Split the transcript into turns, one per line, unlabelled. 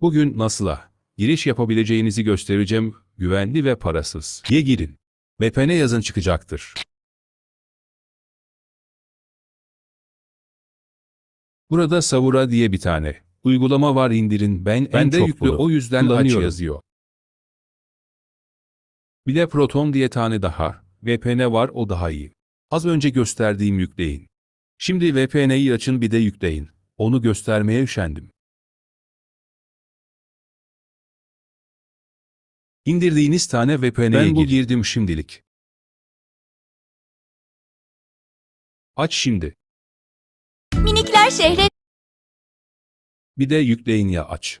Bugün nasıla giriş yapabileceğinizi göstereceğim. Güvenli ve parasız. Diye girin. VPN yazın çıkacaktır. Burada Savura diye bir tane uygulama var indirin. Ben,
Ben
en
de
çok
yüklü,
bunu
o yüzden aç
yazıyor. Bir de Proton diye tane daha VPN var o daha iyi. Az önce gösterdiğim yükleyin. Şimdi VPN'yi açın bir de yükleyin. Onu göstermeye üşendim. İndirdiğiniz tane VPN'ye
Ben bu
girdim şimdilik. Aç şimdi.
Minikler şehre
Bir de yükleyin ya aç.